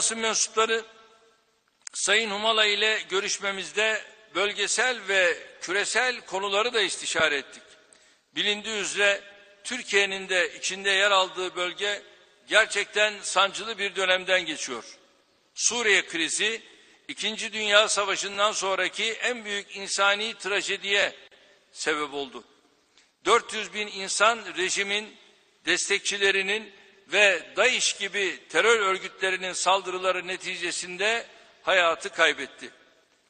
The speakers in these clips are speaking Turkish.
basın mensupları Sayın Humala ile görüşmemizde bölgesel ve küresel konuları da istişare ettik. Bilindiği üzere Türkiye'nin de içinde yer aldığı bölge gerçekten sancılı bir dönemden geçiyor. Suriye krizi İkinci Dünya Savaşı'ndan sonraki en büyük insani trajediye sebep oldu. 400 bin insan rejimin destekçilerinin ve DAEŞ gibi terör örgütlerinin saldırıları neticesinde hayatı kaybetti.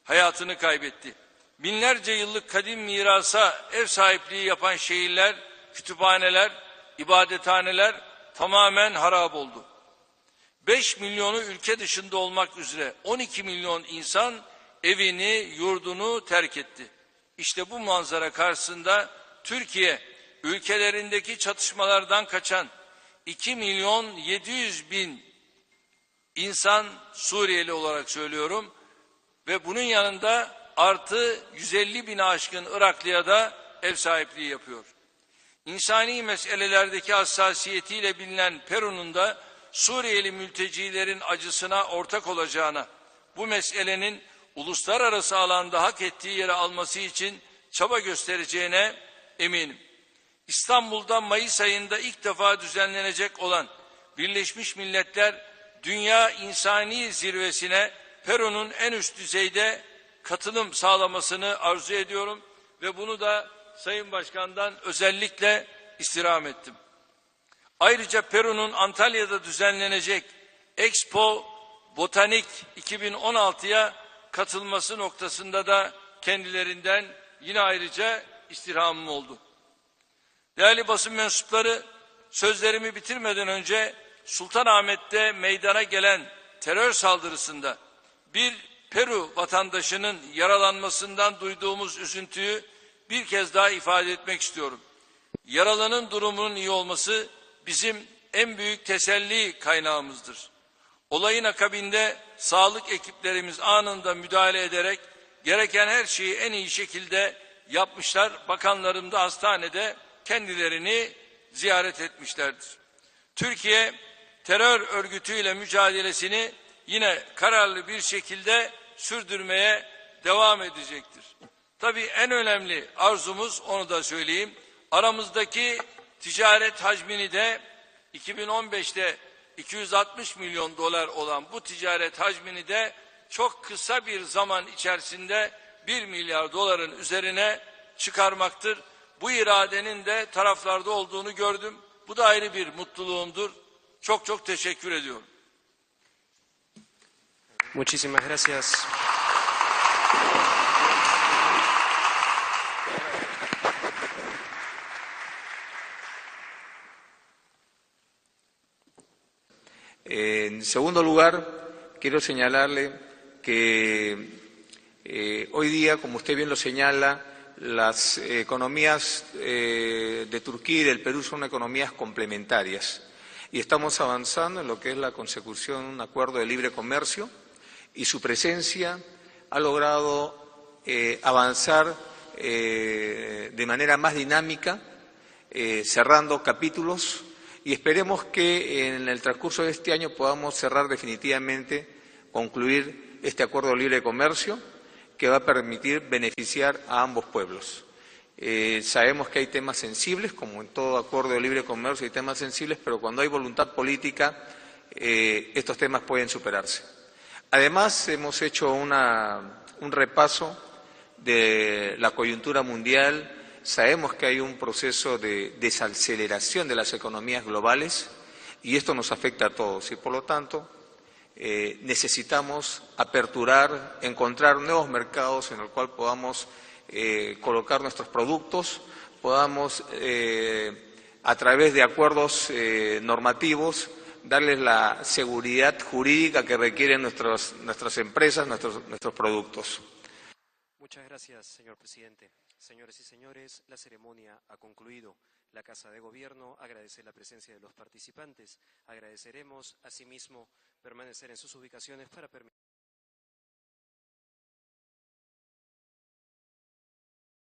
Hayatını kaybetti. Binlerce yıllık kadim mirasa ev sahipliği yapan şehirler, kütüphaneler, ibadethaneler tamamen harap oldu. 5 milyonu ülke dışında olmak üzere 12 milyon insan evini, yurdunu terk etti. İşte bu manzara karşısında Türkiye ülkelerindeki çatışmalardan kaçan 2 milyon 700 bin insan Suriyeli olarak söylüyorum ve bunun yanında artı 150 bin aşkın Iraklıya da ev sahipliği yapıyor. İnsani meselelerdeki hassasiyetiyle bilinen Peru'nun da Suriyeli mültecilerin acısına ortak olacağına, bu meselenin uluslararası alanda hak ettiği yere alması için çaba göstereceğine eminim. İstanbul'da Mayıs ayında ilk defa düzenlenecek olan Birleşmiş Milletler Dünya İnsani Zirvesi'ne Peru'nun en üst düzeyde katılım sağlamasını arzu ediyorum ve bunu da Sayın Başkan'dan özellikle istirham ettim. Ayrıca Peru'nun Antalya'da düzenlenecek Expo Botanik 2016'ya katılması noktasında da kendilerinden yine ayrıca istirhamım oldu. Değerli basın mensupları sözlerimi bitirmeden önce Sultanahmet'te meydana gelen terör saldırısında bir Peru vatandaşının yaralanmasından duyduğumuz üzüntüyü bir kez daha ifade etmek istiyorum. Yaralının durumunun iyi olması bizim en büyük teselli kaynağımızdır. Olayın akabinde sağlık ekiplerimiz anında müdahale ederek gereken her şeyi en iyi şekilde yapmışlar. Bakanlarım da hastanede kendilerini ziyaret etmişlerdir. Türkiye terör örgütüyle mücadelesini yine kararlı bir şekilde sürdürmeye devam edecektir. Tabii en önemli arzumuz onu da söyleyeyim. Aramızdaki ticaret hacmini de 2015'te 260 milyon dolar olan bu ticaret hacmini de çok kısa bir zaman içerisinde 1 milyar doların üzerine çıkarmaktır. Bu iradenin de taraflarda olduğunu gördüm. Bu da ayrı bir mutluluğumdur. Çok çok teşekkür ediyorum. Muchísimas gracias. En segundo lugar, quiero señalarle que eh, hoy día, como usted bien lo señala, las economías eh, de Turquía y del Perú son economías complementarias. Y estamos avanzando en lo que es la consecución de un acuerdo de libre comercio y su presencia ha logrado eh, avanzar eh, de manera más dinámica, cerrando capítulos. Y esperemos que en el transcurso de este año podamos cerrar definitivamente, concluir este acuerdo de libre comercio que va a permitir beneficiar a ambos pueblos. Eh, sabemos que hay temas sensibles, como en todo acuerdo de libre comercio hay temas sensibles, pero cuando hay voluntad política eh, estos temas pueden superarse. Además, hemos hecho un repaso de la coyuntura mundial, sabemos que hay un proceso de desaceleración de las economías globales y esto nos afecta a todos y, por lo tanto, eh, necesitamos aperturar, encontrar nuevos mercados en los cuales podamos eh, colocar nuestros productos, podamos, eh, a través de acuerdos normativos, darles la seguridad jurídica que requieren nuestros, nuestras empresas, nuestros, nuestros productos. Muchas gracias, señor presidente. Señores y señores, la ceremonia ha concluido. La Casa de Gobierno agradece la presencia de los participantes. Agradeceremos, asimismo, permanecer en sus ubicaciones para permitir.